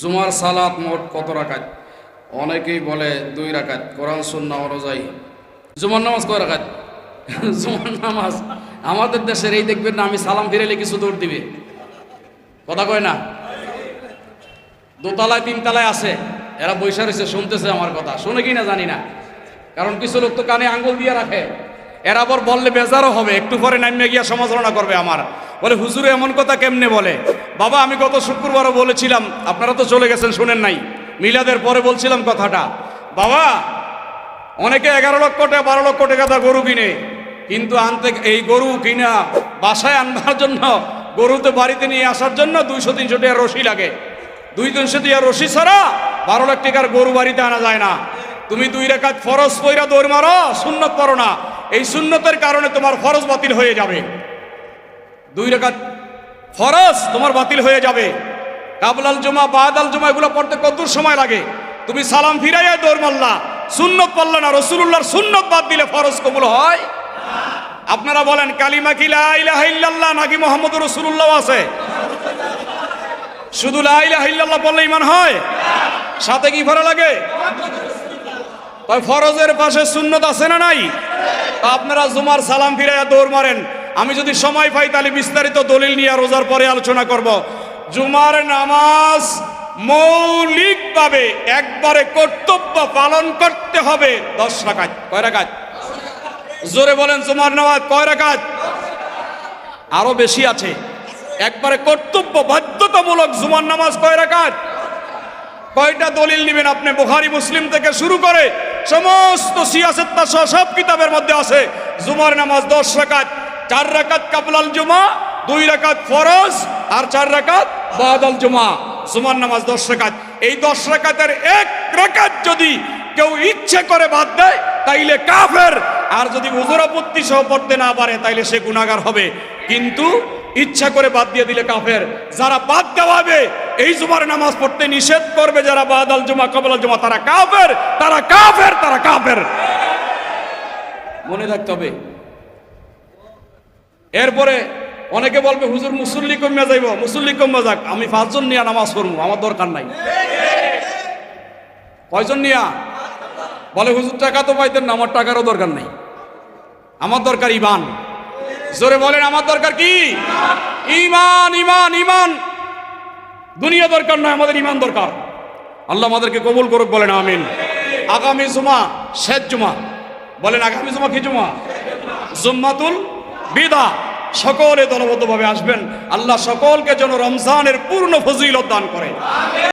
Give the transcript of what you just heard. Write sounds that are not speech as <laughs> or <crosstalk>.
জুমার সালাত মোট কত রাখাত অনেকেই বলে দুই রাখাত কোরআন সুন্না অনুযায়ী জুমার নামাজ কয় রাখাত <laughs> জুমার নামাজ, আমাদের দেশের এই দেখবেন না, আমি সালাম ফিরেলে কিছু দৌড় দিবে। কথা কয় না? দোতলায়, তিনতলায় আছে, এরা বৈশা রয়েছে, শুনতেছে আমার কথা। শুনে কি না জানি না। কারণ কিছু লোক তো কানে আঙ্গুল দিয়ে রাখে। এরা আবার বললে বেজারও হবে, একটু পরে নামিয়ে গিয়া সমালোচনা করবে আমার। বলে, হুজুরে, এমন কথা কেমনে বলে? বাবা, আমি গত শুক্রবারও বলেছিলাম, আপনারা তো চলে গেছেন, শুনেন নাই। মিলাদের পরে বলছিলাম কথাটা। বাবা, অনেকে এগারো লক্ষ টাকা, বারো লক্ষ টাকা দা গরু কিনে। কিন্তু আনতে, এই গরু কিনা বাসায় আনবার জন্য গরু তো বাড়িতে নিয়ে আসার জন্য দুইশো, তিনশো টাকা রশি লাগে। দুই, তিনশো টাকা রশি ছাড়া বারো লাখ টাকার গরু বাড়িতে আনা যায় না। তুমি দুই রেখাত ফরজ পইরা দৌড় মারো, সুন্নত করো না। এই সুন্নতের কারণে তোমার ফরজ বাতিল হয়ে যাবে। দুই রেখাত ফরজ তোমার বাতিল হয়ে যাবে। কাবলাল জমা বাদাল জমা, এগুলো পড়তে কতদূর সময় লাগে? তুমি সালাম ফিরাইয়া দৌড় মারলা, সুন্নত পাল্লা না রসুল্লাহর সুন্নত বাদ দিলে ফরজ কবুল হয়? আপনারা বলেন, কালিমা কি লা ইলাহা ইল্লাল্লাহ নাকি মোহাম্মদ রসুল্লাহ আছে? শুধু লা ইলাহা ইল্লাল্লাহ বললে ইমান হয়? সাথে কি ভরা লাগে? ফরজের পাশে সুন্নত আছে না নাই? আপনারা জুমার সালাম ফিরাইয়া দৌড় মারেন। আমি যদি সময় পাই তাহলে বিস্তারিত দলিল নিয়ে রোজার পরে আলোচনা করব। জুমার নামাজ মৌলিকভাবে একবারে কর্তব্য পালন করতে হবে। দশ রাকাত, কয় রাকাত? জোরে বলেন, জুমার নামাজ কয় রাকাত? আরও বেশি আছে। একবারে কর্তব্য বাধ্যতামূলক জুমার নামাজ কয় রাকাত? কয়টা দলিল নেবেন আপনি? বুখারি, মুসলিম থেকে শুরু করে সমস্ত সিয়াসত্তা সব কিতাবের মধ্যে আছে। জুমার নামাজ দশ রাকাত। চার রাকাত কাবলাল জুমা, দুই রাকাত ফরজ আর চার রাকাত বাদাল জুমা। জুমার নামাজ দশ রাকাত। এই দশ রাকাতের এক রাকাত যদি কেউ ইচ্ছে করে বাদ দেয়, তাইলে কাফের। আর যদি উজুর আপত্তি সহ পড়তে না পারে, তাইলে সে গুণাগার হবে। কিন্তু ইচ্ছা করে বাদ দিয়ে দিলে কাফের। যারা বাদ দেওয়াবে, এই জুমার নামাজ পড়তে নিষেধ করবে যারা বাদাল জুমা কবলাল জুমা, তারা কাফের তারা কাফের তারা কাফের। মনে রাখতে হবে এরপরে অনেকে বলবে, হুজুর, মুসল্লি কমিয়া যাইব, মুসল্লি কমিয়া যাক, আমি পাঁচজন নিয়ে নামাজ পড়ব, আমার দরকার নাই। কয়জন নিয়া? বলে, হুজুর, টাকা তো পাইতেন আমার টাকারও দরকার নাই, আমার দরকার ইমান জোরে বলেন, আমার দরকার কি? ইমান ইমান ইমান দুনিয়া দরকার নয় আমাদের ইমান দরকার। আল্লাহ আমাদেরকে কবুল করুক, বলেন, আমিন। আগামী জুমা, শেষ জুমা। বলেন, আগামী জুমা কি জুমা? জুম্মাতুল বিদা। সকলে দলবদ্ধভাবে আসবেন। আল্লাহ সকলকে যেন রমজানের পূর্ণ ফজিলত দান করে।